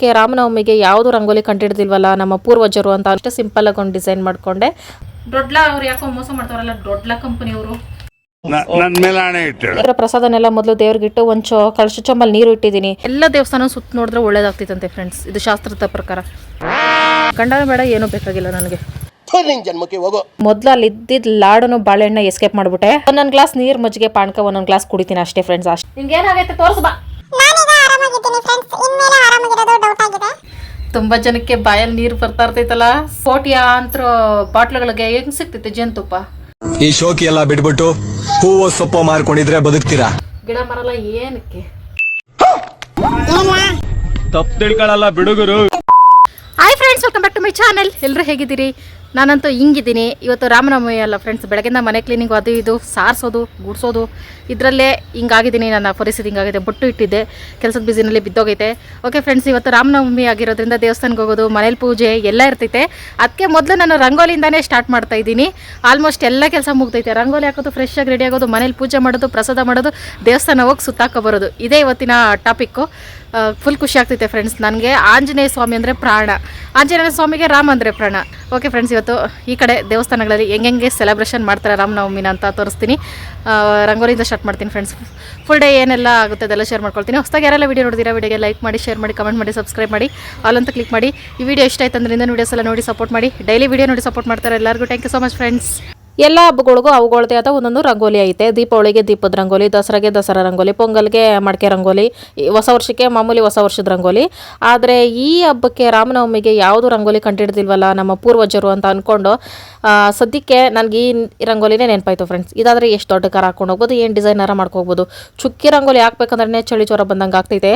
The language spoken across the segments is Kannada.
ಹಬ್ಬಕ್ಕೆ ರಾಮನವಮಿಗೆ ಯಾವುದು ರಂಗೋಲಿ ಕಂಡಿಡ್ದಿಲ್ವಲ್ಲ ನಮ್ಮ ಪೂರ್ವಜರು ಅಂತ ಅಷ್ಟೇ ಸಿಂಪಲ್ ಆಗಿ ಒಂದು ಡಿಸೈನ್ ಮಾಡ್ಕೊಂಡೆ. ದೊಡ್ಡ ಅವ್ರು ಯಾಕೋ ಮೋಸ ಮಾಡ್ತಾರಲ್ಲ ದೊಡ್ಡ ಕಂಪನಿ ಅವರು. ಪ್ರಸಾದನೆಲ್ಲ ಮೊದಲು ದೇವ್ರಿಗಿಟ್ಟು ಒಂದು ಚೋ ಕಳಶ ಚೊಂಬಲ್ಲಿ ನೀರು ಇಟ್ಟಿದ್ದೀನಿ ಎಲ್ಲ ದೇವಸ್ಥಾನ ಸುತ್ತ ನೋಡಿದ್ರೆ ಒಳ್ಳೇದಾಗ್ತಿತ್ತಂತೆ ಫ್ರೆಂಡ್ಸ್ ಇದು ಶಾಸ್ತ್ರದ ಪ್ರಕಾರ. ಗಂಡನ ಬೇಡ ಏನು ಬೇಕಾಗಿಲ್ಲ ನನಗೆ. ಮೊದ್ಲು ಜನ್ಮಕ್ಕೆ ಹೋಗೋ. ಮೊದಲು ಅಲ್ಲಿ ಇದ್ದಿದ್ ಲಾಡನು ಬಾಳೆಹಣ್ಣ ಎಸ್ಕೇಪ್ ಮಾಡ್ಬಿಟ್ಟೆ. ಒಂದೊಂದು ಗ್ಲಾಸ್ ನೀರ್ ಮಜ್ಜಿಗೆ ಪಾನಕ ಒಂದೊಂದು ಗ್ಲಾಸ್ ಕುಡಿತೀನಿ ಅಷ್ಟೇ ಫ್ರೆಂಡ್ಸ್ ಅಷ್ಟೇ. ನಿಮ್ಗೆ ಏನಾಗೈತೆ ತೋರ್ಸು ಬಾ. ನಾನೀಗ ಆರಾಮಾಗಿದ್ದೀನಿ ಫ್ರೆಂಡ್ಸ್ ಇನ್ಮೇಲೆ ಆರಾಮಾಗಿರೋದು ಡೌಟ್ ಆಗಿದೆ. ತುಂಬಾ ಜನಕ್ಕೆ ಬಾಯಲ್ಲಿ ನೀರು ಬರ್ತಾ ಇರ್ತೈತಲ್ಲ? ಕೋಟಿಯ ಅಂತರ ಬಾಟ್ಲುಗಳಿಗೆ ಹೆಂಗ್ ಸಿಗ್ತೈತೆ ಜೇನುತುಪ್ಪ? ಈ ಶೋಕಿ ಎಲ್ಲ ಬಿಟ್ಬಿಟ್ಟು ಹೂವು ಸೊಪ್ಪು ಮಾರ್ಕೊಂಡಿದ್ರೆ ಬದುಕ್ತೀರಾ? ಗಿಡ ಮರಲ್ಲ ಏನಕ್ಕೆ? ತಪ್ಪು ತಿಳ್ಕೊಳ್ಳಲ್ಲ ಬಿಡುಗರು. Hi friends welcome back to my channel ಎಲ್ಲರೂ ಹೇಗಿದ್ದೀರಿ? ನಾನಂತೂ ಹಿಂಗಿದ್ದೀನಿ. ಇವತ್ತು ರಾಮನವಮಿ ಅಲ್ಲ ಫ್ರೆಂಡ್ಸ್ ಬೆಳಗಿಂದ ಮನೆ ಕ್ಲೀನಿಂಗ್ ಅದು ಇದು ಸಾರಿಸೋದು, ಗುಡಿಸೋದು. ಇದರಲ್ಲೇ ಹಿಂಗಾಗಿದ್ದೀನಿ. ನನ್ನ ಪರಿಸ್ಥಿತಿ ಹಿಂಗಾಗಿದೆ. ಬೊಟ್ಟು ಇಟ್ಟಿದ್ದೆ. ಕೆಲಸದ ಬಿಸಿನಲ್ಲಿ ಬಿದ್ದೋಗೈತೆ. ಓಕೆ ಫ್ರೆಂಡ್ಸ್ ಇವತ್ತು ರಾಮನವಮಿ ಆಗಿರೋದ್ರಿಂದ ದೇವಸ್ಥಾನಕ್ಕೆ ಹೋಗೋದು, ಮನೇಲಿ ಪೂಜೆ ಎಲ್ಲ ಇರ್ತೈತೆ. ಅದಕ್ಕೆ ಮೊದಲು ನಾನು ರಂಗೋಲಿಯಿಂದಾನೇ ಸ್ಟಾರ್ಟ್ ಮಾಡ್ತಾ ಇದ್ದೀನಿ. ಆಲ್ಮೋಸ್ಟ್ ಎಲ್ಲ ಕೆಲಸ ಮುಗ್ದೈತೆ. ರಂಗೋಲಿ ಹಾಕೋದು ಫ್ರೆಶ್ ಆಗಿ ರೆಡಿ ಆಗೋದು, ಮನೇಲಿ ಪೂಜೆ ಮಾಡೋದು, ಪ್ರಸಾದ ಮಾಡೋದು, ದೇವಸ್ಥಾನ ಹೋಗಿ ಸುತ್ತಾಕೋ ಬರೋದು. ಇದೇ ಇವತ್ತಿನ ಟಾಪಿಕ್ಕು ಫುಲ್ ಖುಷಿ ಆಗ್ತೈತೆ ಫ್ರೆಂಡ್ಸ್ ನನಗೆ ಆಂಜನೇಯ ಸ್ವಾಮಿ ಅಂದರೆ ಪ್ರಾಣ. ಆಂಜನೇಯ ಸ್ವಾಮಿಗೆ ರಾಮ ಅಂದರೆ ಪ್ರಾಣ. ಓಕೆ ಫ್ರೆಂಡ್ಸ್ ಇವತ್ತು ಈ ಕಡೆ ದೇವಸ್ಥಾನಗಳಲ್ಲಿ ಹೆಂಗೆಂಗೆ ಸೆಲೆಬ್ರೇಷನ್ ಮಾಡ್ತಾರೆ ರಾಮನವಮಿನ ಅಂತ ತೋರಿಸ್ತೀನಿ. ರಂಗೋಲಿಯಿಂದ ಸ್ಟಾರ್ಟ್ ಮಾಡ್ತೀನಿ ಫ್ರೆಂಡ್ಸ್ ಫುಲ್ ಡೇ ಏನೆಲ್ಲ ಆಗುತ್ತೆ ಅದೆಲ್ಲ ಶೇರ್ ಮಾಡ್ಕೊಳ್ತೀನಿ. ಹೊಸದಾಗಿ ಯಾರೆಲ್ಲ ವಿಡಿಯೋ ನೋಡಿದ್ದೀರಾ ವೀಡಿಯೋಗೆ ಲೈಕ್ ಮಾಡಿ ಶೇರ್ ಮಾಡಿ ಕಮೆಂಟ್ ಮಾಡಿ ಸಬ್ಸ್ಕ್ರೈಬ್ ಮಾಡಿ ಅಂತ ಕ್ಲಿಕ್ ಮಾಡಿ. ಈ ವಿಡಿಯೋ ಇಷ್ಟ ಆಯ್ತು ಅಂದ್ರೆ ವಿಡಿಯೋಸ್ ವೀಡಿಯೋಸ್ ಎಲ್ಲ ನೋಡಿ ಸಪೋರ್ಟ್ ಮಾಡಿ. ಡೈಲಿ ವಿಡಿಯೋ ನೋಡಿ ಸಪೋರ್ಟ್ ಮಾಡ್ತಾರೆ ಎಲ್ಲರಿಗೂ. Thank you so much friends ಎಲ್ಲ ಹಬ್ಬಗಳಿಗೂ ಅವುಗಳದೇ ಆದ ಒಂದೊಂದು ರಂಗೋಲಿ ಐತೆ. ದೀಪಾವಳಿಗೆ ದೀಪದ ರಂಗೋಲಿ, ದಸರಾಗೆ ದಸರಾ ರಂಗೋಲಿ, ಪೊಂಗಲ್ಗೆ ಮಡಕೆ ರಂಗೋಲಿ ಹೊಸ ವರ್ಷಕ್ಕೆ ಮಾಮೂಲಿ ಹೊಸ ವರ್ಷದ ರಂಗೋಲಿ. ಆದರೆ ಈ ಹಬ್ಬಕ್ಕೆ ರಾಮನವಮಿಗೆ ಯಾವುದು ರಂಗೋಲಿ ಕಂಡಿಡ್ದಿಲ್ವಲ್ಲ ನಮ್ಮ ಪೂರ್ವಜರು ಅಂತ ಅಂದ್ಕೊಂಡು ಸದ್ಯಕ್ಕೆ ನನಗೆ ಈ ರಂಗೋಲಿನೇ ನೆನಪಾಯ್ತು ಫ್ರೆಂಡ್ಸ್ ಇದಾದರೆ ಎಷ್ಟು ದೊಡ್ಡ ಕಾರ ಹಾಕೊಂಡು ಹೋಗ್ಬೋದು, ಏನು ಡಿಸೈನರ ಮಾಡ್ಕೋಬೋದು ಚುಕ್ಕಿ ರಂಗೋಲಿ ಹಾಕ್ಬೇಕಂದ್ರೆ ಚಳಿ ಜ್ವರ ಬಂದಂಗೆ ಆಗ್ತೈತೆ.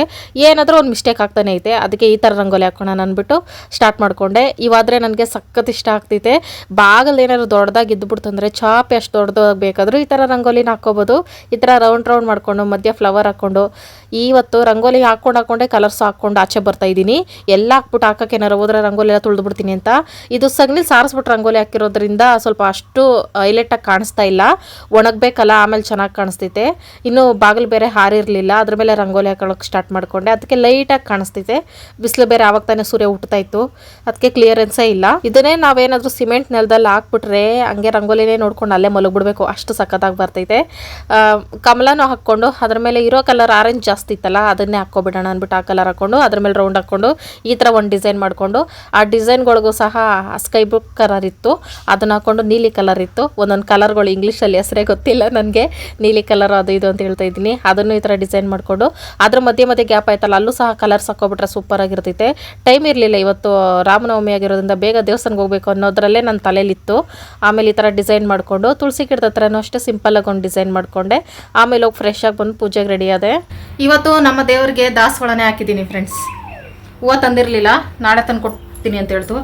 ಏನಾದರೂ ಒಂದು ಮಿಸ್ಟೇಕ್ ಆಗ್ತಾನೆ ಐತೆ. ಅದಕ್ಕೆ ಈ ಥರ ರಂಗೋಲಿ ಹಾಕೋಣ ಅಂದ್ಬಿಟ್ಟು ಸ್ಟಾರ್ಟ್ ಮಾಡಿಕೊಂಡೆ. ಇವಾದರೆ ನನಗೆ ಸಖತ್ ಇಷ್ಟ ಆಗ್ತೈತೆ. ಬಾಗಲ್ ಏನಾದ್ರು ದೊಡ್ಡದಾಗಿ ಇದ್ಬಿಡ್ತಂದ್ರೆ ಚಾಪ್ ಎಷ್ಟು ದೊಡ್ಡದು ಬೇಕಾದರೂ ಈ ಥರ ರಂಗೋಲಿನ ಹಾಕ್ಕೋಬೋದು. ಈ ಥರ ರೌಂಡ್ ರೌಂಡ್ ಮಾಡ್ಕೊಂಡು, ಮಧ್ಯ ಫ್ಲವರ್ ಹಾಕ್ಕೊಂಡು ಇವತ್ತು ರಂಗೋಲಿ ಹಾಕ್ಕೊಂಡು ಹಾಕ್ಕೊಂಡೆ ಕಲರ್ಸ್ ಹಾಕ್ಕೊಂಡು ಆಚೆ ಬರ್ತಾ ಇದ್ದೀನಿ. ಎಲ್ಲ ಹಾಕ್ಬಿಟ್ಟು ಹಾಕೋಕೆ ಏನಾರು ಹೋದ್ರೆ ರಂಗೋಲಿ ಎಲ್ಲ ತುಳಿದ್ಬಿಡ್ತೀನಿ ಅಂತ. ಇದು ಸಗಣಿ ಸಾರಿಸ್ಬಿಟ್ಟು ರಂಗೋಲಿ ಹಾಕಿರೋದ್ರಿಂದ ಸ್ವಲ್ಪ ಅಷ್ಟು ಹೈಲೈಟಾಗಿ ಕಾಣಿಸ್ತಾ ಇಲ್ಲ. ಒಣಗಬೇಕಲ್ಲ, ಆಮೇಲೆ ಚೆನ್ನಾಗಿ ಕಾಣಿಸ್ತೈತೆ. ಇನ್ನು ಬಾಗಿಲು ಬೇರೆ ಹಾರಿರಲಿಲ್ಲ. ಅದ್ರ ಮೇಲೆ ರಂಗೋಲಿ ಹಾಕೊಳ್ಳೋಕೆ ಸ್ಟಾರ್ಟ್ ಮಾಡ್ಕೊಂಡೆ. ಅದಕ್ಕೆ ಲೈಟಾಗಿ ಕಾಣಿಸ್ತೈತೆ. ಬಿಸಿಲು ಬೇರೆ ಆವಾಗ ತಾನೇ ಸೂರ್ಯ ಹುಟ್ಟುತ್ತಾ ಇತ್ತು. ಅದಕ್ಕೆ ಕ್ಲಿಯರೆನ್ಸೇ ಇಲ್ಲ. ಇದನ್ನೇ ನಾವೇನಾದರೂ ಸಿಮೆಂಟ್ ನೆಲದಲ್ಲಿ ಹಾಕ್ಬಿಟ್ರೆ, ಹಂಗೆ ರಂಗೋಲಿನೇ ನೋಡ್ಕೊಂಡು ಅಲ್ಲೇ ಮಲಗಿಬಿಡ್ಬೇಕು. ಅಷ್ಟು ಸಖತ್ತಾಗಿ ಬರ್ತೈತೆ. ಕಮಲನೂ ಹಾಕ್ಕೊಂಡು ಅದ್ರ ಮೇಲೆ ಇರೋ ಕಲರ್ ಆರೆಂಜ್ ಜಾಸ್ತಿ ಇತ್ತಲ್ಲ, ಅದನ್ನೇ ಹಾಕ್ಕೊಬಿಡೋಣ ಅಂದ್ಬಿಟ್ಟು ಆ ಕಲರ್ ಹಾಕ್ಕೊಂಡು, ಅದ್ರ ಮೇಲೆ ರೌಂಡ್ ಹಾಕ್ಕೊಂಡು ಈ ಥರ ಒಂದು ಡಿಸೈನ್ ಮಾಡಿಕೊಂಡು, ಆ ಡಿಸೈನ್ಗಳಿಗೂ ಸಹ ಸ್ಕೈ ಬ್ಲೂ ಕಲರ್ ಇತ್ತು. ಅದನ್ನು ಹಾಕ್ಕೊಂಡು ನೀಲಿ ಕಲರ್ ಇತ್ತು. ಒಂದೊಂದು ಕಲರ್ಗಳು ಇಂಗ್ಲೀಷಲ್ಲಿ ಹೆಸರೇ ಗೊತ್ತಿಲ್ಲ ನನಗೆ. ನೀಲಿ ಕಲರ್ ಅದು ಇದು ಅಂತ ಹೇಳ್ತಾ ಇದ್ದೀನಿ. ಅದನ್ನು ಈ ಥರ ಡಿಸೈನ್ ಮಾಡಿಕೊಂಡು, ಅದ್ರ ಮಧ್ಯೆ ಮಧ್ಯೆ ಗ್ಯಾಪ್ ಆಯ್ತಲ್ಲ, ಅಲ್ಲೂ ಸಹ ಕಲರ್ಸ್ ಹಾಕೋಬಿಟ್ರೆ ಸೂಪರ್ ಆಗಿರ್ತೈತೆ. ಟೈಮ್ ಇರಲಿಲ್ಲ, ಇವತ್ತು ರಾಮನವಮಿ ಆಗಿರೋದ್ರಿಂದ ಬೇಗ ದೇವಸ್ಥಾನಕ್ಕೆ ಹೋಗ್ಬೇಕು ಅನ್ನೋದ್ರಲ್ಲೇ ನನ್ನ ತಲೆಯಲ್ಲಿತ್ತು ಆಮೇಲೆ ಈ ಥರ ಡಿಸೈನ್ ಮಾಡಿಕೊಂಡು, ತುಳಸಿ ಗಿಡದ ಹತ್ರನೂ ಅಷ್ಟೇ ಸಿಂಪಲ್ಲಾಗಿ ಒಂದು ಡಿಸೈನ್ ಮಾಡಿಕೊಂಡೆ. ಆಮೇಲೆ ಹೋಗಿ ಫ್ರೆಶ್ ಆಗಿ ಬಂದು ಪೂಜೆಗೆ ರೆಡಿ ಆದೆ. ಇವತ್ತು ನಮ್ಮ ದೇವರಿಗೆ ದಾಸವಾಳನೇ ಹಾಕಿದ್ದೀನಿ ಫ್ರೆಂಡ್ಸ್ ಹೂವು ತಂದಿರಲಿಲ್ಲ, ನಾಳೆ ತಂದು ಕೊಡ್ತೀನಿ ಅಂತ ಹೇಳ್ತು.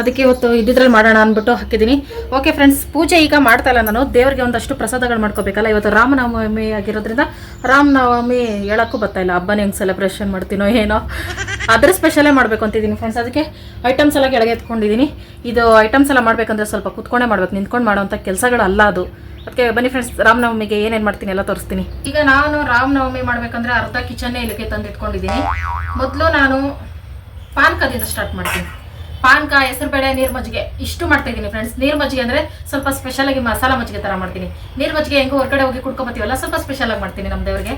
ಅದಕ್ಕೆ ಇವತ್ತು ಇದ್ದಿದ್ರಲ್ಲಿ ಮಾಡೋಣ ಅಂದ್ಬಿಟ್ಟು ಹಾಕಿದ್ದೀನಿ. ಓಕೆ ಫ್ರೆಂಡ್ಸ್ ಪೂಜೆ ಈಗ ಮಾಡ್ತಾ ಇಲ್ಲ ನಾನು. ದೇವರಿಗೆ ಒಂದಷ್ಟು ಪ್ರಸಾದಗಳು ಮಾಡ್ಕೋಬೇಕಲ್ಲ. ಇವತ್ತು ರಾಮನವಮಿ ಆಗಿರೋದ್ರಿಂದ ರಾಮನವಮಿ ಹೇಳೋಕ್ಕೂ ಇಲ್ಲ. ಹಬ್ಬನ ಹೆಂಗೆ ಸೆಲೆಬ್ರೇಷನ್ ಮಾಡ್ತೀನೋ ಏನೋ. ಅದ್ರ ಸ್ಪೆಷಲೇ ಮಾಡಬೇಕು ಅಂತಿದ್ದೀನಿ ಫ್ರೆಂಡ್ಸ್ ಅದಕ್ಕೆ ಐಟಮ್ಸ್ ಎಲ್ಲ ಕೆಳಗೆ ಎತ್ಕೊಂಡಿದ್ದೀನಿ. ಇದು ಐಟಮ್ಸ್ ಎಲ್ಲ ಮಾಡಬೇಕಂದ್ರೆ ಸ್ವಲ್ಪ ಕುತ್ಕೊಂಡೇ ಮಾಡ್ಬೇಕು. ನಿಂತ್ಕೊಂಡು ಮಾಡೋವಂಥ ಕೆಲಸಗಳು ಅಲ್ಲ ಅದು. ಅದಕ್ಕೆ ಬನ್ನಿ ಫ್ರೆಂಡ್ಸ್ ರಾಮನವಮಿಗೆ ಏನೇನು ಮಾಡ್ತೀನಿ ಎಲ್ಲ ತೋರಿಸ್ತೀನಿ. ಈಗ ನಾನು ರಾಮನವಮಿ ಮಾಡ್ಬೇಕಂದ್ರೆ ಅರ್ಧ ಕಿಚನ್ನೇ ಇಲ್ಲಿಗೆ ತಂದಿಟ್ಕೊಂಡಿದ್ದೀನಿ. ಮೊದಲು ನಾನು ಪಾನಕದಿಂದ ಸ್ಟಾರ್ಟ್ ಮಾಡ್ತೀನಿ. ಪಾನಕ ಹೆಸರುಬೇಳೆ ನೀರು ಮಜ್ಜಿಗೆ. ಇಷ್ಟು ಮಾಡ್ತಾ ಇದ್ದೀನಿ ಫ್ರೆಂಡ್ಸ್ ನೀರು ಮಜ್ಜಿಗೆ ಅಂದರೆ ಸ್ವಲ್ಪ ಸ್ಪೆಷಲ್ ಆಗಿ ಮಸಾಲ ಮಜ್ಜಿಗೆ ಥರ ಮಾಡ್ತೀನಿ. ನೀರು ಮಜ್ಜಿಗೆ ಹೆಂಗೋ ಹೊರಗಡೆ ಹೋಗಿ ಕುಡ್ಕೊಬತ್ತೀವಲ್ಲ ಸ್ವಲ್ಪ ಸ್ಪೆಷಲ್ ಆಗಿ ಮಾಡ್ತೀನಿ ನಮ್ಮ ದೇವರಿಗೆ.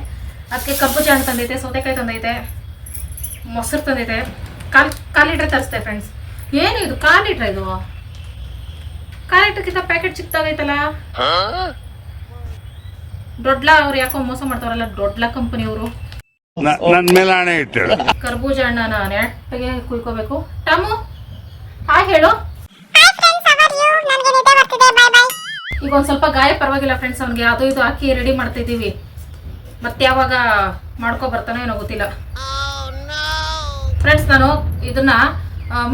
ಅದಕ್ಕೆ ಕಬ್ಬು ಹಣ್ಣು ತಂದೈತೆ ಸೌತೆಕಾಯಿ ತಂದೈತೆ ಮೊಸರು ತಂದೈತೆ. ಕಾಲ್ ಕಾಲು ಲೀಟ್ರ್ ತರಿಸ್ತೆ ಫ್ರೆಂಡ್ಸ್ ಏನು ಇದು? ಕಾಲು ಲೀಟ್ರ್ ಇದು? ಕಾಲು ಲೀಟ್ರ್ಗಿಂತ ಪ್ಯಾಕೆಟ್ ಚಿಕ್ಕದಾಗೈತಲ್ಲ ದೊಡ್ಡ ಅವ್ರು ಯಾಕೋ ಮೋಸ ಮಾಡ್ತಾರಲ್ಲ ದೊಡ್ಡ ಕಂಪನಿ ಅವರು. ನನ್ ಮೇಲೆ ಹಣೆ ಇಟ್ಟು ಕರ್ಬೂಜ ಹಣ್ಣನ ನೆಟ್ಟಗೆ ಕುಯ್ಕೋಬೇಕು. ಟಮು ಹಾಯ್ ಹೇಳು. Hi friends how are you ನನಗೆ ನಿದ್ದೆ ಬರ್ತಿದೆ ಬೈ ಬೈ ಈಗ ಒಂದ್ ಸ್ವಲ್ಪ ಗಾಯ ಪರವಾಗಿಲ್ಲ ಫ್ರೆಂಡ್ಸ್ ಅವ್ನಿಗೆ ಅದು ಇದು ಹಾಕಿ ರೆಡಿ ಮಾಡ್ತಾ ಇದೀವಿ ಮತ್ತೆ ಯಾವಾಗ ಮಾಡ್ಕೊ ಬರ್ತಾನೋ ಏನೋ ಗೊತ್ತಿಲ್ಲ. ಫ್ರೆಂಡ್ಸ್ ನಾನು ಇದನ್ನ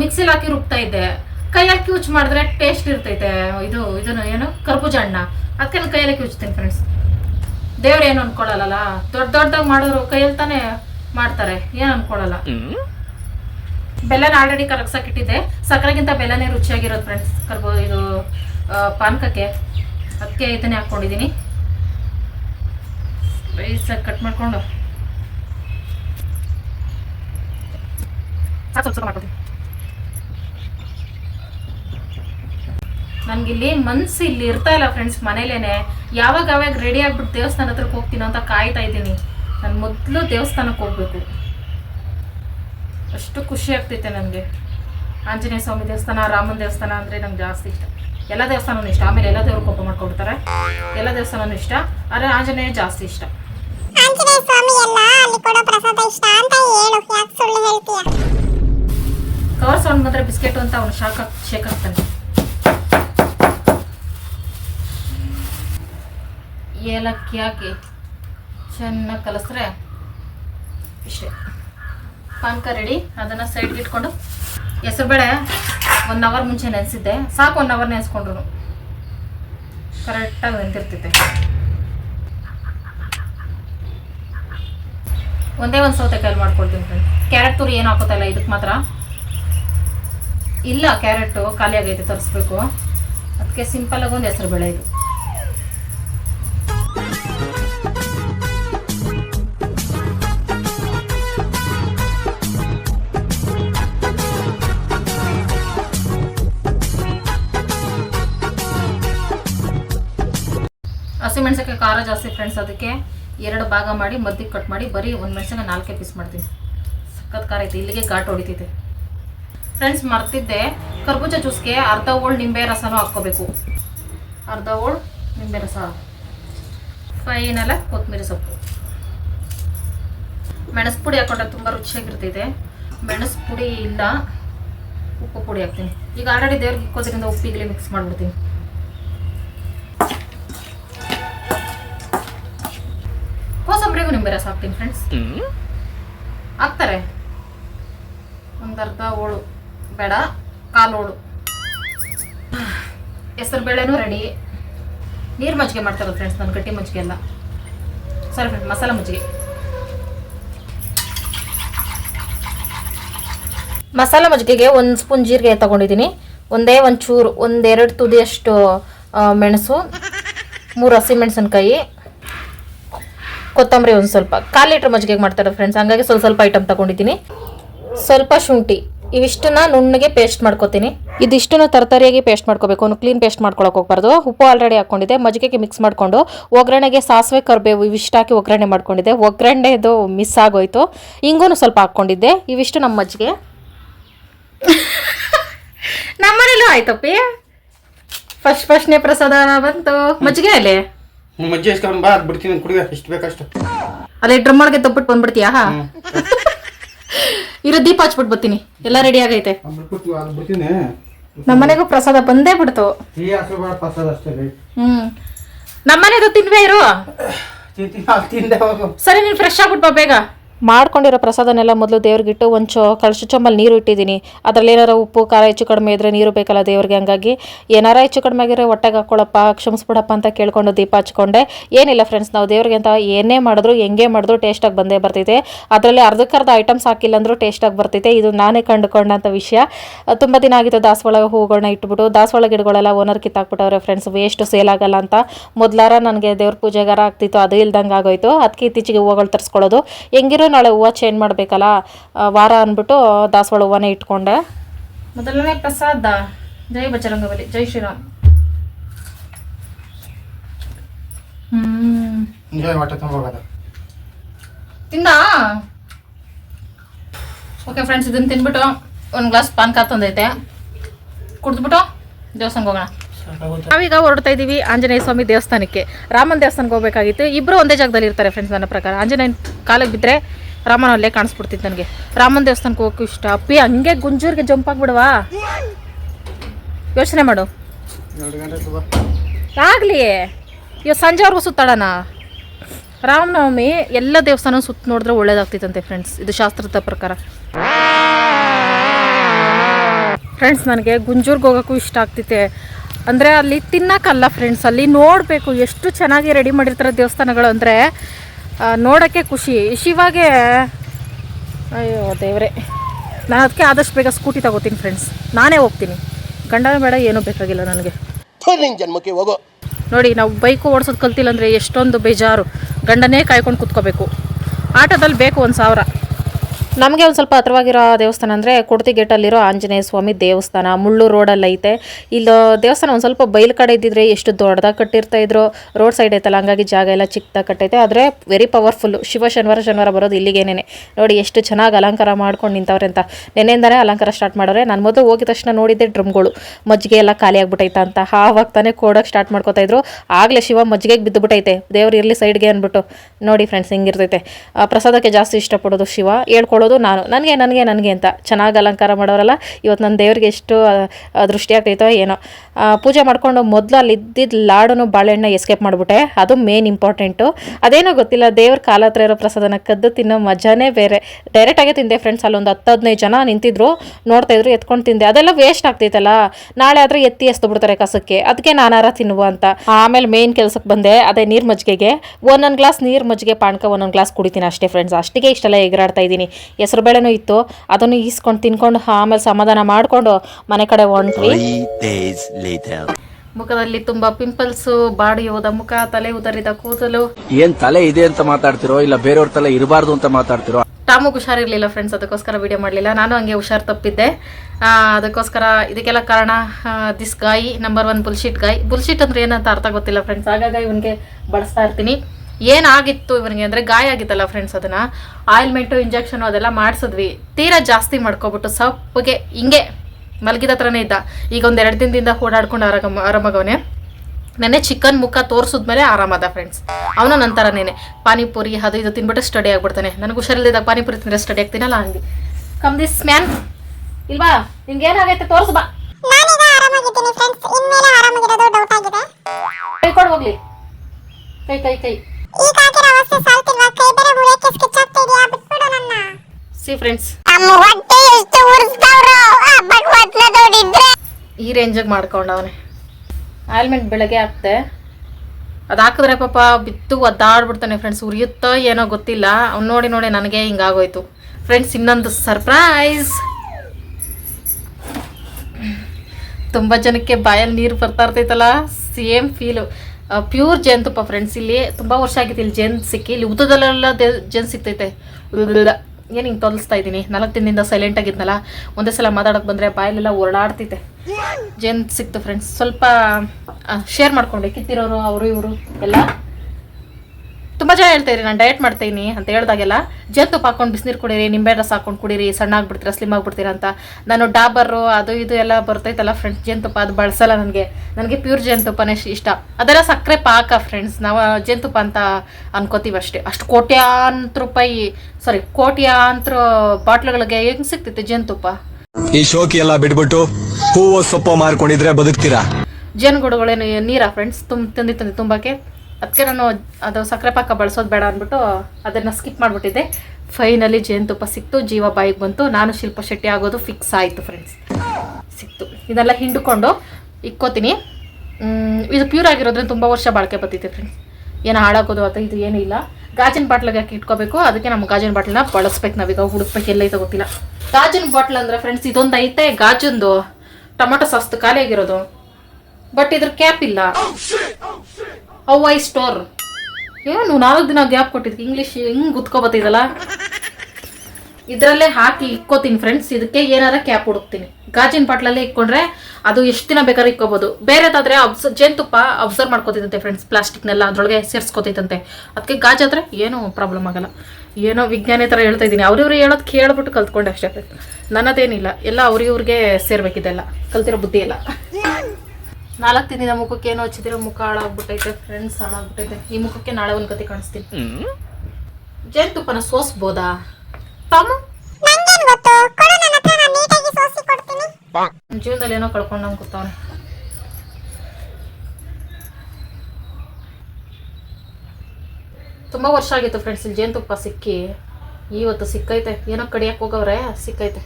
ಮಿಕ್ಸಿಲಿ ಹಾಕಿ ರುಬ್ತಾ ಇದ್ದೆ. ಕೈಯಲ್ಲಿ ಕ್ಯೂಚ್ ಮಾಡಿದ್ರೆ ಟೇಸ್ಟ್ ಇರ್ತೈತೆ. ಇದು ಇದನ್ನು ಏನು ಕರ್ಬೂಜ ಹಣ್ಣ. ಅದಕ್ಕೆ ನಾನು ಕೈಯಲ್ಲಿ ಕ್ಯೂಚ್ತೀನಿ ಫ್ರೆಂಡ್ಸ್ ದೇವ್ರು ಏನು ಅನ್ಕೊಳ್ಳಲ್ಲ ದೊಡ್ಡ ದೊಡ್ಡದಾಗಿ ಮಾಡೋರು ಕೈಯಲ್ಲಿ ತಾನೇ ಮಾಡ್ತಾರೆ. ಏನು ಅನ್ಕೊಳ್ಳಲ್ಲ ಬೆಲ್ಲನ ಆಲ್ರೆಡಿ ಕರಗ್ಸಕ್ಕಿಟ್ಟಿದ್ದೆ ಸಕ್ಕರೆಗಿಂತ ಬೆಲ್ಲನೇ ರುಚಿಯಾಗಿರೋದು ಫ್ರೆಂಡ್ಸ್ ಕರ್ಬೋ, ಇದು ಪಾನಕಕ್ಕೆ. ಅದಕ್ಕೆ ಇದನ್ನೇ ಹಾಕ್ಕೊಂಡಿದ್ದೀನಿ. ರೈಸಾಗಿ ಕಟ್ ಮಾಡಿಕೊಂಡು. ಸ್ವಲ್ಪ ಸ್ವಲ್ಪ ನನಗಿಲ್ಲಿ ಮನ್ಸು ಇಲ್ಲಿ ಇರ್ತಾ ಇಲ್ಲ ಫ್ರೆಂಡ್ಸ್ ಮನೇಲೇನೆ. ಯಾವಾಗ ಯಾವಾಗ ರೆಡಿ ಆಗ್ಬಿಟ್ಟು ದೇವಸ್ಥಾನ ಹತ್ರಕ್ಕೆ ಹೋಗ್ತೀನೋ ಅಂತ ಕಾಯ್ತಾ ಇದ್ದೀನಿ. ನಾನು ಮೊದಲು ದೇವಸ್ಥಾನಕ್ಕೆ ಹೋಗ್ಬೇಕು. ಅಷ್ಟು ಖುಷಿ ಆಗ್ತೈತೆ ನನಗೆ. ಆಂಜನೇಯ ಸ್ವಾಮಿ ದೇವಸ್ಥಾನ ರಾಮನ ದೇವಸ್ಥಾನ ಅಂದರೆ ನಂಗೆ ಜಾಸ್ತಿ ಇಷ್ಟ. ಎಲ್ಲ ದೇವಸ್ಥಾನವೂ ಇಷ್ಟ. ಆಮೇಲೆ ಎಲ್ಲ ದೇವರು ಕೋಪ ಮಾಡ್ಕೊಡ್ತಾರೆ ಎಲ್ಲ ದೇವಸ್ಥಾನವೂ ಇಷ್ಟ. ಆದರೆ ಆಂಜನೇಯ ಜಾಸ್ತಿ ಇಷ್ಟ. ಕವರ್ ಸೌಂಡ್ ಬಂದರೆ ಬಿಸ್ಕೆಟ್ ಅಂತ ಅವನು ಶಾಕ್ ಶೇಕ್ ಹಾಕ್ತಾನೆ. ಏಲಕ್ಕಿ ಹಾಕಿ ಚೆನ್ನಾಗಿ ಕಲಿಸ್ರೆ ಇಷ್ಟೇ. ಪಾನಕ ರೆಡಿ ಅದನ್ನ ಸೈಡ್ಗೆ ಇಟ್ಕೊಂಡು ಹೆಸರುಬೇಳೆ ಒನ್ ಅವರ್ ಮುಂಚೆ ನೆನೆಸಿದ್ದೆ. ಸಾಕು ಒನ್ ಅವರ್ ನೆನೆಸ್ಕೊಂಡ್ರು ಕರೆಕ್ಟಾಗಿ ನೆಂತಿರ್ತೈತೆ ಒಂದೇ ಒಂದು ಸೌತೆಕಾಯಿ ಮಾಡ್ಕೊಳ್ತೀನಿ ಫ್ರೆಂಡ್ ಕ್ಯಾರೆಟ್ ತುರಿ ಏನು ಹಾಕೋತಾ ಇಲ್ಲ ಇದಕ್ಕೆ ಮಾತ್ರ. ಇಲ್ಲ ಕ್ಯಾರೆಟು ಖಾಲಿಯಾಗೈತೆ, ತರಿಸ್ಬೇಕು. ಅದಕ್ಕೆ ಸಿಂಪಲಾಗಿ ಒಂದು ಹೆಸರು ಬೇಳೆ ಇದು. ಹಸಿಮೆಣ್ಸಕ್ಕೆ ಖಾರ ಜಾಸ್ತಿ ಫ್ರೆಂಡ್ಸ್ ಅದಕ್ಕೆ ಎರಡು ಭಾಗ ಮಾಡಿ, ಮದ್ದಿಗೆ ಕಟ್ ಮಾಡಿ, ಬರೀ ಒಂದು ಮೆಣಸಿನ ನಾಲ್ಕೇ ಪೀಸ್ ಮಾಡ್ತೀನಿ. ಸಖತ್ ಖಾರ ಐತೆ, ಇಲ್ಲಿಗೆ ಘಾಟ್ ಹೊಡಿತೈತೆ. ಫ್ರೆಂಡ್ಸ್ ಮರ್ತಿದ್ದೆ. ಕರ್ಬೂಜ ಜ್ಯೂಸ್ಗೆ ಅರ್ಧ ಓಳ್ ನಿಂಬೆ ರಸನೂ ಹಾಕ್ಕೋಬೇಕು. ಅರ್ಧ ಓಳ್ ನಿಂಬೆ ರಸ. ಫೈನಲ್ಲ ಕೊತ್ತಂಬರಿ ಸೊಪ್ಪು. ಮೆಣಸು ಪುಡಿ ಹಾಕೊಂಡ್ರೆ ತುಂಬ ರುಚಿಯಾಗಿರ್ತೈತೆ. ಮೆಣಸು ಪುಡಿ ಇಲ್ಲ, ಉಪ್ಪು ಪುಡಿ ಹಾಕ್ತೀನಿ. ಈಗ ಆಲ್ರೆಡಿ ದೇವ್ರಿಗೆ ಇಕ್ಕೋದ್ರಿಂದ ಉಪ್ಪಿಗೆ ಮಿಕ್ಸ್ ಮಾಡಿಬಿಡ್ತೀನಿ. ಕೋಸಂಬರಿಗೂ ನಿಂಬೆ ರಸ ಹಾಕ್ತೀನಿ ಫ್ರೆಂಡ್ಸ್ ಹಾಕ್ತಾರೆ ಒಂದು ಅರ್ಧ ಓಳು. ಬೇಡ ಕಾಲು ಓಳು. ಹೆಸರು ಬೇಳೆನೂ ರೆಡಿ ನೀರು ಮಜ್ಜಿಗೆ ಮಾಡ್ತಾರೆ ಫ್ರೆಂಡ್ಸ್ ನಾನು ಗಟ್ಟಿ ಮಜ್ಜಿಗೆ ಎಲ್ಲ ಸರಿ ಫ್ರೆಂಡ್ ಮಸಾಲ ಮಜ್ಜಿಗೆ. ಮಸಾಲ ಮಜ್ಜಿಗೆಗೆ ಒಂದು ಸ್ಪೂನ್ ಜೀರಿಗೆ ತಗೊಂಡಿದ್ದೀನಿ. ಒಂದೇ ಒಂದು ಚೂರು ಒಂದೆರಡು ತುದಿಯಷ್ಟು ಮೆಣಸು ಮೂರು ಹಸಿಮೆಣಸಿನ್ಕಾಯಿ ಕೊತ್ತಂಬರಿ ಒಂದು ಸ್ವಲ್ಪ. ಕಾಲು ಲೀಟ್ರ್ ಮಜ್ಜಿಗೆ ಮಾಡ್ತಾರೆ ಫ್ರೆಂಡ್ಸ್ ಹಂಗಾಗಿ ಸ್ವಲ್ಪ ಸ್ವಲ್ಪ ಐಟಮ್ ತಗೊಂಡಿದ್ದೀನಿ. ಸ್ವಲ್ಪ ಶುಂಠಿ. ಇವಿಷ್ಟನ್ನ ನುಣ್ಣಗೆ ಪೇಸ್ಟ್ ಮಾಡ್ಕೊತೀನಿ. ಇದಿಷ್ಟನ್ನು ತರತರಿಯಾಗಿ ಪೇಸ್ಟ್ ಮಾಡ್ಕೋಬೇಕು. ಒಂದು ಕ್ಲೀನ್ ಪೇಸ್ಟ್ ಮಾಡ್ಕೊಳಕ್ಕೆ ಹೋಗ್ಬಾರ್ದು. ಉಪ್ಪು ಆಲ್ರೆಡಿ ಹಾಕೊಂಡಿದ್ದೆ. ಮಜ್ಜಿಗೆಗೆ ಮಿಕ್ಸ್ ಮಾಡಿಕೊಂಡು ಒಗ್ಗರಣೆಗೆ ಸಾಸಿವೆ ಕರಿಬೇವು ಇವಿಷ್ಟು ಹಾಕಿ ಒಗ್ಗರಣೆ ಮಾಡ್ಕೊಂಡಿದ್ದೆ. ಒಗ್ಗರಣೆದು ಮಿಸ್ ಆಗೋಯ್ತು. ಹಿಂಗೂ ಸ್ವಲ್ಪ ಹಾಕ್ಕೊಂಡಿದ್ದೆ ಇವಿಷ್ಟು ನಮ್ಮ ಮಜ್ಜಿಗೆ. ನಮ್ಮನೇಲೂ ಆಯ್ತಪ್ಪಿ. ಫಸ್ಟ್ ಫಸ್ಟ್ನೇ ಪ್ರಸಾದ ಬಂತು. ಮಜ್ಜಿಗೆ ಅಲ್ಲಿ? ಮಜ್ಜಿ ಇಸ್ಕೊಂಡು ಬಾ ಅದ್ ಬಿಡ್ತೀನಿ ಎಷ್ಟು ಬೇಕಷ್ಟು. ಅದೇ ಡ್ರಮ್ ಒಳಗೆ ತಪ್ಪಿಟ್ಟು ಬಂದ್ಬಿಡ್ತೀಯಾ? ಇರೋ ದೀಪ ಹಚ್ಬಿಟ್ಟು ಬರ್ತೀನಿ ಎಲ್ಲ ರೆಡಿ ಆಗೈತೆ. ಅದ್ ಬಿಡ್ತೀನಿ. ನಮ್ಮನೆಗೂ ಪ್ರಸಾದ ಬಂದೇ ಬಿಡ್ತು. ಈ ಹಸು ಅಷ್ಟೇ ರೀ. ಹ್ಮ್. ನಮ್ಮನೆದು ತಿನ್ವೇ ಇರು. ತಿಂತೀನಿ ಅಲ್ಲಿ ತಿಂದೆ ಹೋಗು. ಸರಿ ನೀನ್ ಫ್ರೆಶ್ ಆಗ್ಬಿಟ್ಟು ಬಾ ಬೇಗ. ಮಾಡ್ಕೊಂಡಿರೋ ಪ್ರಸಾದನೆಲ್ಲ ಮೊದಲು ದೇವ್ರಿಗಿಟ್ಟು ಒಂದು ಚೊ ಕಳಶ ಚೊಂಬಲ್ಲಿ ನೀರು ಇಟ್ಟಿದ್ದೀನಿ. ಅದರಲ್ಲಿ ಏನಾರ ಉಪ್ಪು, ಖಾರ ಹೆಚ್ಚು ಕಡಿಮೆ ಇದ್ದರೆ ನೀರು ಬೇಕಲ್ಲ ದೇವ್ರಿಗೆ ಹಂಗಾಗಿ. ಏನಾರ ಹೆಚ್ಚು ಕಡಿಮೆ ಆಗಿದ್ರೆ ಹೊಟ್ಟೆಗೆ ಹಾಕ್ಕೊಳಪ್ಪ ಕ್ಷಮಿಸ್ಬಿಡಪ್ಪ ಅಂತ ಕೇಳ್ಕೊಂಡು ದೀಪ ಹಚ್ಕೊಂಡೆ. ಏನಿಲ್ಲ ಫ್ರೆಂಡ್ಸ್ ನಾವು ದೇವ್ರಿಗೆ ಅಂತ ಏನೇ ಮಾಡಿದ್ರು, ಹೆಂಗೆ ಮಾಡಿದ್ರು ಟೇಸ್ಟಾಗಿ ಬಂದೇ ಬರ್ತೈತೆ ಅದರಲ್ಲಿ ಅರ್ಧಕ್ಕರ್ಧ ಐಟಮ್ಸ್ ಹಾಕಿಲ್ಲ ಅಂದರೂ ಟೇಸ್ಟಾಗಿ ಬರ್ತೈತೆ ಇದು ನಾನೇ ಕಂಡುಕೊಂಡಂಥ ವಿಷಯ. ತುಂಬ ದಿನ ಆಗಿತ್ತು ದಾಸವಾಳ ಹೂಗಳನ್ನ ಇಟ್ಬಿಟ್ಟು. ದಾಸವಾಳ ಗಿಡಗಳೆಲ್ಲ ಓನರ್ ಕಿತ್ತಾಕ್ಬಿಟ್ಟವ್ರೆ ಫ್ರೆಂಡ್ಸ್ ವೇಸ್ಟ್ ಸೇಲ್ ಆಗಲ್ಲ ಅಂತ. ಮೊದಲಾರ ನನಗೆ ದೇವ್ರ ಪೂಜೆಗಾರ ಆಗ್ತಿತ್ತು, ಅದು ಇಲ್ದಂಗೆ ಆಗೋಯ್ತು. ಅದಕ್ಕೆ ಇತ್ತೀಚೆಗೆ ಹೂವುಗಳು ತರಿಸ್ಕೊಳ್ಳೋದು. ಹೆಂಗಿರೋ ನಾಳೆ ಹೂವು ಚೇಂಜ್ ಮಾಡಬೇಕಲ್ಲ ವಾರ ಅಂದ್ಬಿಟ್ಟು ದಾಸವಾಳ ಹೂವನೇ ಇಟ್ಕೊಂಡೆ. ಮೊದಲನೇ ಪ್ರಸಾದ ಜೈ ಬಜರಂಗಬಲಿ ಜೈ ಶ್ರೀರಾಮ್. ಹ್ಮ್. ಎಂಜಾಯ್ ಹೊಟ್ಟೆ ತುಂಬ ಹೋಗೋದು ತಿಂದ? ಓಕೆ ಫ್ರೆಂಡ್ಸ್ ಇದನ್ನ ತಿಂದ್ಬಿಟ್ಟು ಒಂದು ಗ್ಲಾಸ್ ಪಾನ್ಕ ತಂದೈತೆ. ಕುಡಿದ್ಬಿಟ್ಟು ದೇವಸ್ಥಾನಕ್ಕೆ ಹೋಗೋಣ. ನಾವೀಗ ಹೊರಡ್ತಾ ಇದ್ದೀವಿ ಆಂಜನೇಯ ಸ್ವಾಮಿ ದೇವಸ್ಥಾನಕ್ಕೆ. ರಾಮನ ದೇವಸ್ಥಾನಕ್ಕೆ ಹೋಗ್ಬೇಕಾಗಿತ್ತು. ಇಬ್ರು ಒಂದೇ ಜಾಗದಲ್ಲಿ ಇರ್ತಾರೆ ಫ್ರೆಂಡ್ಸ್ ನನ್ನ ಪ್ರಕಾರ. ಆಂಜನೇಯನ ಕಾಲಿಗೆ ಬಿದ್ದರೆ ರಾಮನ ಅಲ್ಲೇ ಕಾಣಿಸ್ಬಿಡ್ತಿತ್ತು ನನಗೆ. ರಾಮನ ದೇವಸ್ಥಾನಕ್ಕೆ ಹೋಗೋಕ್ಕೂ ಇಷ್ಟ. ಅಪ್ಪಿ ಹಂಗೆ ಗುಂಜೂರಿಗೆ ಜಂಪ್ ಆಗ್ಬಿಡವಾ? ಯೋಚನೆ ಮಾಡು. ಆಗಲಿ. ಇವಾಗ ಸಂಜೆವರೆಗೂ ಸುತ್ತಾಡೋಣ. ರಾಮನವಮಿ ಎಲ್ಲ ದೇವಸ್ಥಾನ ಸುತ್ತ ನೋಡಿದ್ರೆ ಒಳ್ಳೇದಾಗ್ತಿತ್ತಂತೆ ಫ್ರೆಂಡ್ಸ್ ಇದು ಶಾಸ್ತ್ರದ ಪ್ರಕಾರ. ಫ್ರೆಂಡ್ಸ್ ನನಗೆ ಗುಂಜೂರ್ಗೆ ಹೋಗೋಕ್ಕೂ ಇಷ್ಟ ಆಗ್ತಿತ್ತೆ. ಅಂದರೆ ಅಲ್ಲಿ ತಿನ್ನಕ್ಕಲ್ಲ ಫ್ರೆಂಡ್ಸ್ ಅಲ್ಲಿ ನೋಡಬೇಕು ಎಷ್ಟು ಚೆನ್ನಾಗಿ ರೆಡಿ ಮಾಡಿರ್ತಾರೆ ದೇವಸ್ಥಾನಗಳು ಅಂದರೆ ನೋಡೋಕ್ಕೆ ಖುಷಿ. ಶಿವಾಗೆ ಅಯ್ಯೋ ದೇವರೇ ನಾನು ಅದಕ್ಕೆ ಆದಷ್ಟು ಬೇಗ ಸ್ಕೂಟಿ ತಗೋತೀನಿ ಫ್ರೆಂಡ್ಸ್ ನಾನೇ ಹೋಗ್ತೀನಿ. ಗಂಡನ ಬೇಡ ಏನೂ ಬೇಕಾಗಿಲ್ಲ ನನಗೆ. ಜನ್ಮಕ್ಕೆ ಹೋಗೋ. ನೋಡಿ ನಾವು ಬೈಕು ಓಡಿಸೋದು ಕಲ್ತಿಲ್ಲ ಅಂದರೆ ಎಷ್ಟೊಂದು ಬೇಜಾರು. ಗಂಡನೇ ಕಾಯ್ಕೊಂಡು ಕೂತ್ಕೋಬೇಕು. ಆಟೋದಲ್ಲಿ ಬೇಕು ಒಂದು ಸಾವಿರ. ನಮಗೆ ಒಂದು ಸ್ವಲ್ಪ ಹತ್ರವಾಗಿರೋ ದೇವಸ್ಥಾನ ಅಂದರೆ ಕೊಡ್ತಿ ಗೇಟಲ್ಲಿರೋ ಆಂಜನೇಯ ಸ್ವಾಮಿ ದೇವಸ್ಥಾನ, ಮುಳ್ಳು ರೋಡಲ್ಲಿ ಐತೆ. ಇಲ್ಲಿ ದೇವಸ್ಥಾನ ಒಂದು ಸ್ವಲ್ಪ ಬಯಲು ಕಡೆ ಇದ್ದಿದ್ರೆ ಎಷ್ಟು ದೊಡ್ಡದಾಗಿ ಕಟ್ಟಿರ್ತಾ ಇದ್ರು. ರೋಡ್ ಸೈಡ್ ಐತಲ್ಲ, ಹಂಗಾಗಿ ಜಾಗ ಎಲ್ಲ ಚಿಕ್ಕದಾಗಿ ಕಟ್ಟೈತೆ. ಆದರೆ ವೆರಿ ಪವರ್ಫುಲ್ಲು ಶಿವ ಶನಿವಾರ ಶನಿವಾರ ಬರೋದು ಇಲ್ಲಿಗೇನೆ ನೋಡಿ ಎಷ್ಟು ಚೆನ್ನಾಗಿ ಅಲಂಕಾರ ಮಾಡ್ಕೊಂಡು ನಿಂತವ್ರೆ ಅಂತ. ನೆನೆಯಿಂದನೇ ಅಲಂಕಾರ ಸ್ಟಾರ್ಟ್ ಮಾಡೋರೆ ನಾನು ಮೊದಲು ಹೋಗಿದ ತಕ್ಷಣ ನೋಡಿದ್ದೆ ಡ್ರಮ್ಗಳು. ಮಜ್ಜಿಗೆ ಎಲ್ಲ ಖಾಲಿ ಆಗ್ಬಿಟ್ಟೈತೆ ಅಂತ. ಆವಾಗ ತಾನೇ ಕೊಡೋಕೆ ಸ್ಟಾರ್ಟ್ ಮಾಡ್ಕೋತಾ ಇದ್ರು. ಆಗಲೇ ಶಿವ ಮಜ್ಜಿಗೆಗೆ ಬಿದ್ದುಬಿಟ್ಟೈತೆ. ದೇವ್ರು ಇರಲಿ ಸೈಡ್ಗೆ ಅಂದ್ಬಿಟ್ಟು. ನೋಡಿ ಫ್ರೆಂಡ್ಸ್ ಹಿಂಗಿರ್ತೈತೆ. ಪ್ರಸಾದಕ್ಕೆ ಜಾಸ್ತಿ ಇಷ್ಟಪಡೋದು ಶಿವ. ಹೇಳ್ಕೊಳ್ಳೋದು ನಾನು. ನನಗೆ ನನಗೆ ನನಗೆ ಅಂತ. ಚೆನ್ನಾಗಿ ಅಲಂಕಾರ ಮಾಡೋರಲ್ಲ. ಇವತ್ತು ನನ್ನ ದೇವ್ರಿಗೆ ಎಷ್ಟು ದೃಷ್ಟಿ ಆಗ್ತೈತೋ ಏನೋ. ಪೂಜೆ ಮಾಡ್ಕೊಂಡು ಮೊದಲು ಅಲ್ಲಿ ಇದ್ದಿದ್ದ ಲಾಡನ್ನು ಬಾಳೆಹಣ್ಣ ಎಸ್ಕೇಪ್ ಮಾಡಿಬಿಟ್ಟೆ. ಅದು ಮೇನ್ ಇಂಪಾರ್ಟೆಂಟು ಅದೇನೋ ಗೊತ್ತಿಲ್ಲ, ದೇವ್ರ ಕಾಲ ಹತ್ರ ಇರೋ ಪ್ರಸಾದನ ಕದ್ದು ತಿನ್ನೋ ಮಜಾನೇ ಬೇರೆ. ಡೈರೆಕ್ಟಾಗೆ ತಿಂದೆ ಫ್ರೆಂಡ್ಸ್ ಅಲ್ಲೊಂದು ಹತ್ತು, ಹದಿನೈದು ಜನ ನಿಂತಿದ್ರು. ನೋಡ್ತಾ ಇದ್ರು, ಎತ್ಕೊಂಡು ತಿಂದೆ. ಅದೆಲ್ಲ ವೇಸ್ಟ್ ಆಗ್ತೈತಲ್ಲ ನಾಳೆ ಆದರೆ ಎತ್ತಿ ಎಸ್ದು ಬಿಡ್ತಾರೆ ಕಸಕ್ಕೆ. ಅದಕ್ಕೆ ನಾನಾರ ತಿನ್ನುವ ಅಂತ. ಆಮೇಲೆ ಮೇನ್ ಕೆಲಸಕ್ಕೆ ಬಂದೆ, ಅದೇ ನೀರು ಮಜ್ಜಿಗೆಗೆ. ಒಂದೊಂದು ಗ್ಲಾಸ್ ನೀರು ಮಜ್ಜಿಗೆ ಪಾನಕ ಒಂದೊಂದು ಗ್ಲಾಸ್ ಕುಡಿತೀನಿ ಅಷ್ಟೇ ಫ್ರೆಂಡ್ಸ್ ಅಷ್ಟಿಗೆ ಇಷ್ಟೆಲ್ಲ ಎಗರಾಡ್ತಾ ಇದ್ದೀನಿ. ಹೆಸರು ಬೇಳೆನೂ ಇತ್ತು. ಅದನ್ನು ಈಸ್ಕೊಂಡು ತಿನ್ಕೊಂಡು ಆಮೇಲೆ ಸಮಾಧಾನ ಮಾಡಿಕೊಂಡು ಮನೆ ಕಡೆ ಹೊಂಟ್ವಿ. Later. ಮುಖದಲ್ಲಿ ತುಂಬಾ ಪಿಂಪಲ್ಸ್ ಬಾಡಿ ಹೋದ ಮುಖ ತಲೆ ಉದರಿದ ಕೂದಲು. ಏನ್ ತಲೆ ಇದೆ ಅಂತ ಮಾತಾಡ್ತಿರೋ ಇಲ್ಲ ಬೇರೆಯವ್ರ ತಲೆ ಇರಬಾರ್ದು ಅಂತ ಮಾತಾಡ್ತಿರೋ? ಟಾಮುಗ್ ಹುಷಾರಿರ್ಲಿಲ್ಲ ಫ್ರೆಂಡ್ಸ್ ಅದಕ್ಕೋಸ್ಕರ ವಿಡಿಯೋ ಮಾಡಲಿಲ್ಲ. ನಾನು ಹಂಗೆ ಹುಷಾರ್ ತಪ್ಪಿದ್ದೆ. ಅದಕ್ಕೋಸ್ಕರ ಇದಕ್ಕೆಲ್ಲ ಕಾರಣ this guy number one bullshit guy bullshit ಅಂದ್ರೆ ಏನಂತ ಅರ್ಥ ಗೊತ್ತಿಲ್ಲ ಫ್ರೆಂಡ್ಸ್ ಆಗಾಗ ಇವನಿಗೆ ಬಳಸ್ತಾ ಇರ್ತೀನಿ. ಏನಾಗಿತ್ತು ಇವನಿಗೆ ಅಂದ್ರೆ ಗಾಯ ಆಗಿತ್ತಲ್ಲ ಫ್ರೆಂಡ್ಸ್ ಅದನ್ನ. ಆಯಿಲ್ಮೆಂಟು ಇಂಜೆಕ್ಷನು ಅದೆಲ್ಲ ಮಾಡಿಸಿದ್ವಿ. ತೀರಾ ಜಾಸ್ತಿ ಮಾಡ್ಕೊಬಿಟ್ಟು ಸಪ್ಪಗೆ ಹಿಂಗೆ ಮಲಗಿದ ಹತ್ರನೇ ಇದ್ದ. ಈಗ ಒಂದು ಎರಡು ದಿನದಿಂದ ಓಡಾಡ್ಕೊಂಡು ಆರಾಮ ಆರಾಮಾಗವನೆ. ನೆನ್ನೆ ಚಿಕನ್ ಮುಖ ತೋರಿಸಿದ್ಮೇಲೆ ಆರಾಮದ ಫ್ರೆಂಡ್ಸ್ ಅವನು ನಂತರನೇನೆ ಪಾನಿಪುರಿ ಅದು ಇದು ತಿನ್ಬಿಟ್ಟು ಸ್ಟಡಿ ಆಗ್ಬಿಡ್ತಾನೆ. ನನಗೆ ಹುಷಾರಿಲ್ಲದಾಗ ಪಾನಿಪುರಿ ತಿಂದರೆ ಸ್ಟಡಿ ಆಗ್ತೀನಲ್ಲ ಹಂಗೆ. ಕಮ್ ದಿಸ್ ಮ್ಯಾನ್ ಇಲ್ವಾ? ನಿಮ್ಗೆ ಏನಾಗೈತೆ ತೋರ್ಸು ಬಾ. ಕೈ ಕೊಡು ಹೋಗ್ಲಿ. ಕೈ ಕೈ ಕೈ. ಈಗ ಆಗಿರೋ ಅವಸ್ಥೆ ಸಾಲ್ತಿಲ್ವಾ? ಕೈ ಬೇರೆ ಸ್ಕೆಚ್ ಬಿಟ್ಬಿಡು ನನ್ನ. ಸಿ ಫ್ರೆಂಡ್ಸ್ ಈ ರೇಂಜಿಗೆ ಮಾಡ್ಕೊಂಡವನೆ. ಆಯಿಲ್ಮೆಂಟ್ ಬೆಳಗ್ಗೆ ಹಾಕ್ತೆ ಅದು ಹಾಕಿದ್ರೆ ಪಾಪ ಬಿತ್ತು ಒದ್ದಾಡ್ಬಿಡ್ತಾನೆ ಫ್ರೆಂಡ್ಸ್ ಉರಿಯುತ್ತೋ ಏನೋ ಗೊತ್ತಿಲ್ಲ. ಅವ್ನು ನೋಡಿ ನೋಡಿ ನನಗೆ ಹಿಂಗಾಗೋಯ್ತು. ಫ್ರೆಂಡ್ಸ್ ಇನ್ನೊಂದು ಸರ್ಪ್ರೈಸ್ ತುಂಬ ಜನಕ್ಕೆ ಬಾಯಲ್ಲಿ ನೀರು ಬರ್ತಾ ಇರ್ತೈತಲ್ಲ? ಸೇಮ್ ಫೀಲು ಪ್ಯೂರ್ ಜೇನುತುಪ್ಪ ಫ್ರೆಂಡ್ಸ್ ಇಲ್ಲಿ ತುಂಬ ವರ್ಷ ಆಗಿತ್ತು. ಇಲ್ಲಿ ಜೇನು ಸಿಕ್ಕಿ ಇಲ್ಲಿ ಉದ್ದದಲ್ಲೆಲ್ಲ ಜೇನು ಸಿಗ್ತೈತೆ. ಏನು ಹಿಂಗೆ ತೋರಿಸ್ತಾ ಇದ್ದೀನಿ. ನಾಲ್ಕು ದಿನದಿಂದ ಸೈಲೆಂಟ್ ಆಗಿದ್ನಲ್ಲ ಒಂದೇ ಸಲ ಮಾತಾಡೋಕೆ ಬಂದರೆ ಬಾಯಲೆಲ್ಲ ಓಡಾಡ್ತಿದ್ದೆ. ಜೇನು ಸಿಕ್ತು ಫ್ರೆಂಡ್ಸ್ ಸ್ವಲ್ಪ ಶೇರ್ ಮಾಡ್ಕೊಂಡೆ. ಕಿತ್ತಿರೋರು ಅವರು ಇವರು ಎಲ್ಲ? ಹೇಳ್ತಾ ಇರಿ ನಾನು ಡಯಟ್ ಮಾಡ್ತೀನಿ ಅಂತ ಹೇಳಿದಾಗೆಲ್ಲ ಜೇನುತುಪ್ಪ ಹಾಕೊಂಡು ಬಿಸಿನೀರು ಕುಡೀರಿ ನಿಂಬೆ ರಸ ಹಾಕೊಂಡು ಕುಡೀರಿ ಸಣ್ಣ ಆಗ್ಬಿಡ್ತೀರಾ ಸ್ಲಿಮ್ ಆಗ್ಬಿಡ್ತೀರಾ ಅಂತ. ನಾನು ಡಾಬರು ಅದು ಇದು ಎಲ್ಲ ಬರ್ತೈತಲ್ಲ ಫ್ರೆಂಡ್ಸ್ ಜೇನುತುಪ್ಪ ಅದು ಬಳಸಲ್ಲ ನನಗೆ. ನನಗೆ ಪ್ಯೂರ್ ಜೇನುತುಪ್ಪನೇ ಇಷ್ಟ- ಅದೆಲ್ಲ ಸಕ್ಕರೆ ಪಾಕ ಫ್ರೆಂಡ್ಸ್ ನಾವು ಜೇನುತುಪ್ಪ ಅಂತ ಅನ್ಕೋತೀವಿ ಅಷ್ಟೇ. ಅಷ್ಟು ಕೋಟ್ಯಾಂತ ರೂಪಾಯಿ ಸಾರಿ ಕೋಟ್ಯಾಂತರ ಬಾಟ್ಲುಗಳಿಗೆ ಹೆಂಗೆ ಸಿಗ್ತಿತ್ತು ಜೇನುತುಪ್ಪ ಈ ಶೋಕಿ ಎಲ್ಲ ಬಿಟ್ಬಿಟ್ಟು ಹೂವು ಸೊಪ್ಪು ಮಾರ್ಕೊಂಡಿದ್ರೆ ಬದುಕ್ತೀರಾ? ಜೇನುಗೂಡುಗಳೇನು ನೀರಾ ಫ್ರೆಂಡ್ಸ್ ತುಂಬ ತಂದಿ ತಂದಿ ತುಂಬಕ್ಕೆ? ಅದಕ್ಕೆ ನಾನು ಅದು ಸಕ್ಕರೆ ಪಾಕ ಬಳಸೋದು ಬೇಡ ಅಂದ್ಬಿಟ್ಟು ಅದನ್ನು ಸ್ಕಿಪ್ ಮಾಡಿಬಿಟ್ಟಿದ್ದೆ. ಫೈನಲಿ ಜೇನುತುಪ್ಪ ಸಿಕ್ತು, ಜೀವ ಬಾಯಿಗೆ ಬಂತು. ನಾನು ಶಿಲ್ಪ ಶೆಟ್ಟಿ ಆಗೋದು ಫಿಕ್ಸ್ ಆಯಿತು ಫ್ರೆಂಡ್ಸ್ ಸಿಕ್ತು. ಇದೆಲ್ಲ ಹಿಂಡ್ಕೊಂಡು ಇಕ್ಕೋತೀನಿ. ಇದು ಪ್ಯೂರ್ ಆಗಿರೋದ್ರಿಂದ ತುಂಬ ವರ್ಷ ಬಾಳಿಕೆ ಬರ್ತೈತೆ ಫ್ರೆಂಡ್ಸ್ ಏನು ಹಾಳಾಗೋದು ಅಥವಾ ಇದು ಏನೂ ಇಲ್ಲ. ಗಾಜಿನ ಬಾಟ್ಲಿಗೆ ಹಾಕಿ ಇಟ್ಕೋಬೇಕು? ಅದಕ್ಕೆ ನಮ್ಮ ಗಾಜಿನ ಬಾಟ್ಲನ್ನ ಬಳಸ್ಬೇಕು ನಾವೀಗ. ಹುಡುಕ್ಬೇಕು ಇದು ಗೊತ್ತಿಲ್ಲ. ಗಾಜಿನ ಬಾಟ್ಲ್ ಅಂದರೆ ಫ್ರೆಂಡ್ಸ್ ಇದೊಂದು ಐತೆ. ಗಾಜಿಂದು ಟೊಮೊಟೊ ಸಾಸ್ತು ಖಾಲಿ ಆಗಿರೋದು. ಬಟ್ ಇದ್ರ ಕ್ಯಾಪ್ ಇಲ್ಲ. How I store. ಏನು ನಾಲ್ಕು ದಿನ ಗ್ಯಾಪ್ ಕೊಟ್ಟಿದ್ಕೆ? ಇಂಗ್ಲೀಷ್ ಹಿಂಗೆ ಗುತ್ಕೊಬತ್ತಿದಲ್ಲ ಇದರಲ್ಲೇ ಹಾಕಿ ಇಕ್ಕೋತೀನಿ ಫ್ರೆಂಡ್ಸ್ ಇದಕ್ಕೆ ಏನಾರ ಕ್ಯಾಪ್ ಹುಡುಕ್ತೀನಿ. ಗಾಜಿನ ಪಾಟ್ಲಲ್ಲೇ ಇಕ್ಕೊಂಡ್ರೆ ಅದು ಎಷ್ಟು ದಿನ ಬೇಕಾದ್ರೆ ಇಕ್ಕೋಬೋದು. ಬೇರೆದಾದ್ರೆ ಅಬ್ಸ ಜೇನುತುಪ್ಪ ಅಬ್ಸರ್ವ್ ಮಾಡ್ಕೋತಿದ್ದಂತೆ ಫ್ರೆಂಡ್ಸ್ ಪ್ಲಾಸ್ಟಿಕ್ನೆಲ್ಲ ಅದ್ರೊಳಗೆ ಸೇರಿಸ್ಕೋತೈತಂತೆ ಅದಕ್ಕೆ ಗಾಜಾದ್ರೆ ಏನೂ ಪ್ರಾಬ್ಲಮ್ ಆಗಲ್ಲ. ಏನೋ ವಿಜ್ಞಾನಿ ಥರ ಹೇಳ್ತಾ ಇದ್ದೀನಿ. ಅವ್ರಿವ್ರು ಹೇಳೋದು ಕೇಳ್ಬಿಟ್ಟು ಕಲ್ತ್ಕೊಂಡೆ ಅಷ್ಟೇ ನನ್ನದೇನಿಲ್ಲ. ಎಲ್ಲ ಅವ್ರಿವ್ರಿಗೆ ಸೇರ್ಬೇಕಿದೆಲ್ಲ ಕಲ್ತಿರೋ ಬುದ್ಧಿ ಎಲ್ಲ. ನಾಲ್ಕು ದಿನದ ಮುಖಕ್ಕೆ ಏನೋ ಹಚ್ಚಿದಿರೋ ಮುಖ ಹಾಳಾಗ್ಬಿಟ್ಟೈತೆ ಫ್ರೆಂಡ್ಸ್ ಹಾಳಾಗ್ಬಿಟ್ಟೈತೆ. ಈ ಮುಖಕ್ಕೆ ನಾಳೆ ಒಂದು ಕತೆ ಕಾಣಿಸ್ತೀನಿ. ಜೇನುತುಪ್ಪನ ಸೋಸ್ಬೋದಾ? ತಮ್ಮ? ನಂಗೇನ್ ಗೊತ್ತು? ಕೊಡು ನನ್ನ ನಾನು ನೀಟಾಗಿ ಸೋಸಿ ಕೊಡ್ತೀನಿ. ಜೀವನದಲ್ಲಿ ಏನೋ ಕಳ್ಕೊಂಡಂಗೆ ಕೂತವನೆ. ತುಂಬ ವರ್ಷ ಆಗಿತ್ತು ಫ್ರೆಂಡ್ಸ್ ಇಲ್ಲಿ ಜೇನುತುಪ್ಪ ಸಿಕ್ಕಿ. ಇವತ್ತು ಸಿಕ್ಕೈತೆ. ಏನೋ ಕಡಿಯಕ್ಕೆ ಹೋಗವ್ರೆ ಸಿಕ್ಕೈತೆ.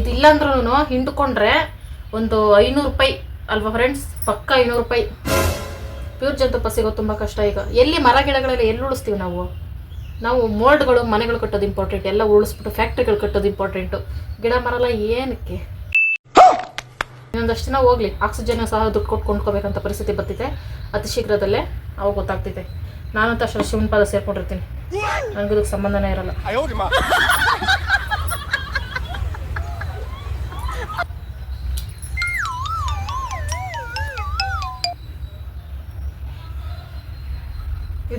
ಇದಿಲ್ಲ ಅಂದ್ರೂ ಹಿಂಡ್ಕೊಂಡ್ರೆ ಒಂದು ಐನೂರು ರೂಪಾಯಿ ಅಲ್ವಾ ಫ್ರೆಂಡ್ಸ್ ಪಕ್ಕ ಐನೂರು ರೂಪಾಯಿ. ಪ್ಯೂರ್ ಜೇನುತುಪ್ಪ ಸಿಗೋದು ತುಂಬ ಕಷ್ಟ ಈಗ. ಎಲ್ಲಿ ಮರ ಗಿಡಗಳೆಲ್ಲ ಎಲ್ಲಿ ಉಳಿಸ್ತೀವಿ ನಾವು? ನಾವು ಮೋಲ್ಡ್ಗಳು ಮನೆಗಳು ಕಟ್ಟೋದು ಇಂಪಾರ್ಟೆಂಟ್ ಎಲ್ಲ ಉಳಿಸ್ಬಿಟ್ಟು ಫ್ಯಾಕ್ಟ್ರಿಗಳು ಕಟ್ಟೋದು ಇಂಪಾರ್ಟೆಂಟು ಗಿಡ ಮರಲ್ಲ ಏನಕ್ಕೆ? ಇನ್ನೊಂದಷ್ಟು ದಿನ ಹೋಗ್ಲಿ. ಆಕ್ಸಿಜನ್ ಸಹ ದುಡ್ಡು ಕೊಟ್ಟು ಕೊಂಡ್ಕೋಬೇಕಂತ ಪರಿಸ್ಥಿತಿ ಬರ್ತಿದೆ. ಅತಿ ಶೀಘ್ರದಲ್ಲೇ ಅವಾಗ ಗೊತ್ತಾಗ್ತಿದೆ. ನಾನಂತ ಶಿವನ್ ಶಿವನ ಪಾದ ಸೇರ್ಕೊಂಡಿರ್ತೀನಿ. ನನಗಿದಕ್ಕೆ ಸಂಬಂಧನೇ ಇರಲ್ಲ.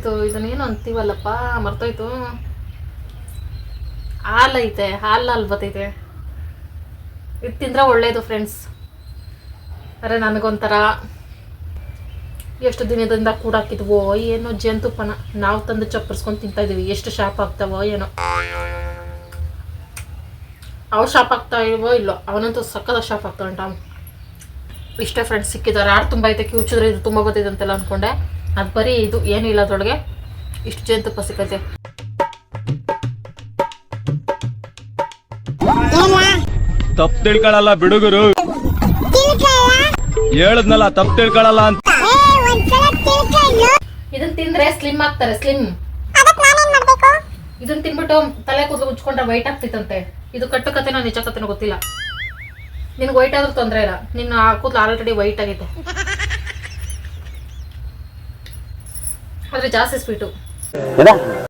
ಇದು ಇದನ್ನೇನು ಅಂತೀವಲ್ಲಪ್ಪ, ಮರ್ತೋಯ್ತು. ಹಾಲೈತೆ ಐತೆ ಬತ್ತೈತೆ. ಇದು ತಿಂದ್ರೆ ಒಳ್ಳೇದು ಫ್ರೆಂಡ್ಸ್ ಅರೆ, ನನಗೊಂಥರ ಎಷ್ಟು ದಿನದಿಂದ ಕೂಡಾಕಿದ್ವೋ ಏನೋ ಜೇನುತುಪ್ಪನ ನಾವು ತಂದು ಚಪ್ಪರ್ಸ್ಕೊಂಡು ತಿಂತಾ ಇದೀವಿ. ಎಷ್ಟು ಶಾಪ್ ಆಗ್ತಾವೋ, ಏನೋ. ಅವ್ ಶಾಪ್ ಆಗ್ತಾ ಇಲ್ವೋ ಇಲ್ಲೋ, ಅವನಂತೂ ಸಕ್ಕದ ಶಾಪ್ ಆಗ್ತಾವಂಟ. ಇಷ್ಟೇ ಫ್ರೆಂಡ್ಸ್ ಸಿಕ್ಕಿದ್ದಾರೆ. ಯಾರು ತುಂಬ ಐತೆ ಕಿವುಚಿದ್ರೆ ಇದು ತುಂಬ ಬರ್ತೈತೆ ಅಂತೆಲ್ಲ ಅಂದ್ಕೊಂಡೆ ಅದು ಬರೀ ಇದು ಏನೂ ಇಲ್ಲ ಅದ್ರೊಳಗೆ. ಇಷ್ಟು ಜೇನುತುಪ್ಪ ಸಿಕ್ಕತ್ತೆ ತಪ್ಪು ತಿಳ್ಕೊಳಲ್ಲ ಬಿಡುಗರು. ಹೇಳದ್ನಲ್ಲ ತಪ್ಪು ತಿಳ್ಕೊಳಲ್ಲ ಅಂತ. ಇದನ್ನ ತಿಂದ್ರೆ ಸ್ಲಿಮ್ ಆಗ್ತಾರೆ ಸ್ಲಿಮ್ ಇದನ್ನ ತಿನ್ಬಿಟ್ಟು ತಲೆ ಕೂದಲು ಉಚ್ಕೊಂಡ್ರೆ ವೈಟ್ ಆಗ್ತಿತ್ತಂತೆ. ಇದು ಕಟ್ಟು ಕತೆನೋ ನಿಜ ಕತೆನೋ ಗೊತ್ತಿಲ್ಲ. ನಿನ್ಗೆ ವೈಟ್ ಆದ್ರೂ ತೊಂದರೆ ಇಲ್ಲ. ನಿನ್ನ ಆ ಕೂದಲು ಆಲ್ರೆಡಿ ವೈಟ್ ಆಗೈತೆ ಆದ್ರೆ ಜಾಸ್ತಿ ಸ್ವೀಟು